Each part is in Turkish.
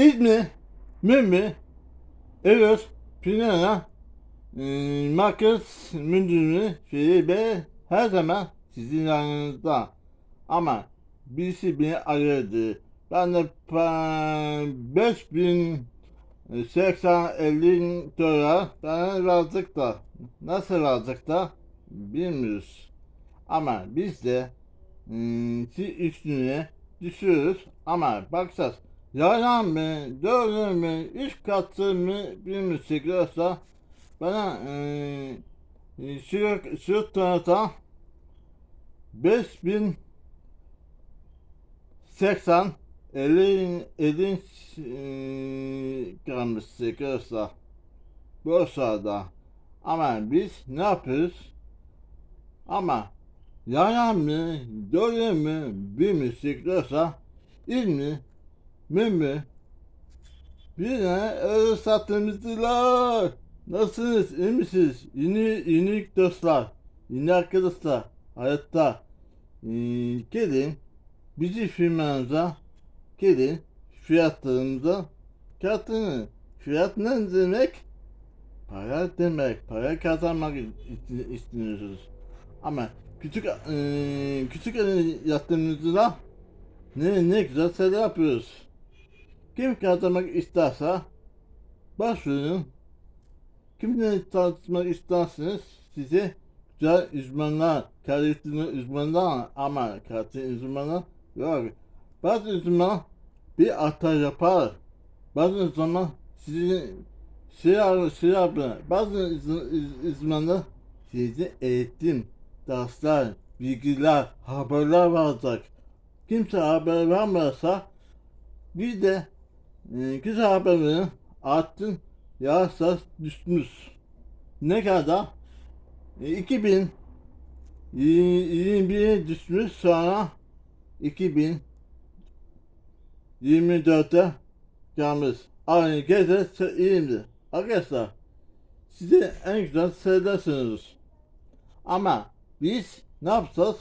İzmir, Mümmi, Eros, Pinana, e, Marcus Mündürü şeyi ve her zaman sizin yanınızda. Ama birisi beni aradı. Ben de pa- 5000 80 50 dolar bana verdik da nasıl verdik da bilmiyoruz. Ama biz de siz üstüne düşüyoruz ama bakacağız. Yalan mı, doğru mu, üç katı mı bilmiyoruz yoksa bana ıı, şu, şu tarafta 5000 80 50 50 eee, gramı sigara borsada. Ama biz ne yapıyoruz? Ama yalan mı, doğru mu bilmiyoruz sigara ilmi, mümmü bir ne öyle sattığımızdılar. Nasılsınız, iyi misiniz? Yeni, yeni dostlar, yeni arkadaşlar, hayatta eee, gelin bizi firmanıza gelin fiyatlarımıza katılın. Fiyat ne demek? Para demek. Para kazanmak ist- istiyoruz. Ama küçük eee küçük yatırımcılar ne ne güzel şeyler yapıyoruz. Kim kazanmak isterse başvurun. Kimle çalışmak isterseniz size güzel uzmanlar, kaliteli uzmanlar ama kaliteli uzmanlar yok. Bazı uzmanlar bir hata yapar. Bazı zaman sizi şey yapar, şey. Bazı uz- uz- uzmanlar size eğitim, dersler, bilgiler, haberler verecek. Kimse haber vermezse bir de e, güzel haber verin. Artın yağsa düşmüş. Ne kadar? E, 2000 21'e düşmüş sonra 2000 24'te gelmiş. Aynı gece iyiydi. Arkadaşlar size en güzel seyredersiniz. Ama biz ne yapacağız?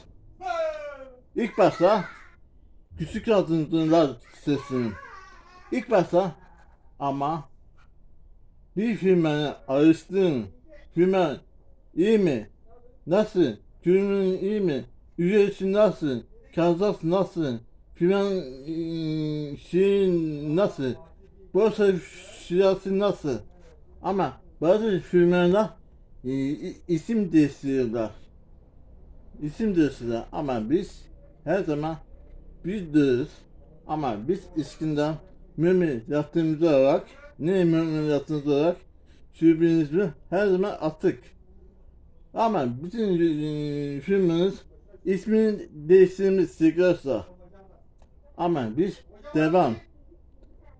İlk başta küçük yardımcılar sesini. İlk başta ama bir firmanı araştırın. Firma iyi mi? Nasıl? Firmanın iyi mi? Üyesi nasıl? Kazas nasıl? Firman ıı, şey nasıl? Borsa siyasi nasıl? Ama bazı firmalar e, i- isim değiştiriyorlar. İsim değiştiriyorlar ama biz her zaman biz diyoruz. Ama biz eskiden mümin yaptığımız olarak ne mümin yaptığımız olarak şubemizi her zaman attık. Ama bütün e, firmanız ismini değiştirmiş sigarsa. Ama biz devam.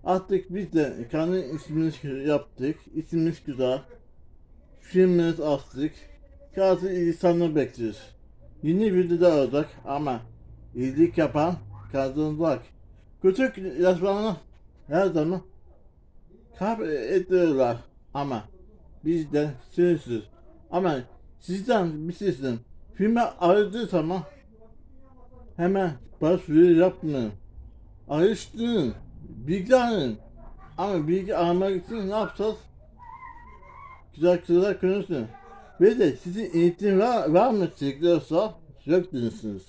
Artık biz de kendi ismimizi yaptık. İsmimiz güzel. Filmimiz astık. Bazı insanları bekliyoruz. Yeni videoda olacak ama iyilik yapan kazanacak. Küçük yazmanı her zaman kabul ediyorlar ama biz de sınırsız. Ama sizden istedim. Filme aradığı zaman hemen başvuru yapmayın. Araştırın, bilgi alın. Ama bilgi almak için ne yapacağız? Güzel güzel konuşun. Ve de sizin eğitim var, var mı çekiyorsa yok.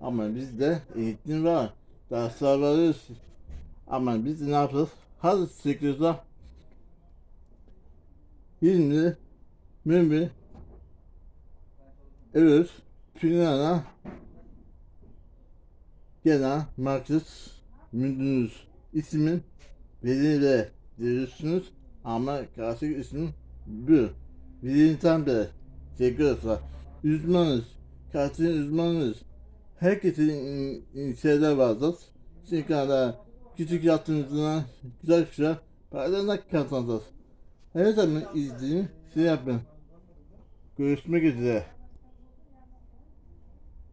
Ama bizde eğitim var. Dersler varız. Ama biz ne yapacağız? Hadi çekiyorsa 20 mümin Evet, Pinana genel Marcus Mündünüz ismin belirle diyorsunuz ama karşı ismin bu. Birinden beri çekiyorsa uzmanız, karşı uzmanız. Herkesin şeyler vardır. Çünkü kadar küçük yaptığınızdan güzel güzel paralar kazanacağız. Her zaman izleyin, şey yapın. Görüşmek üzere.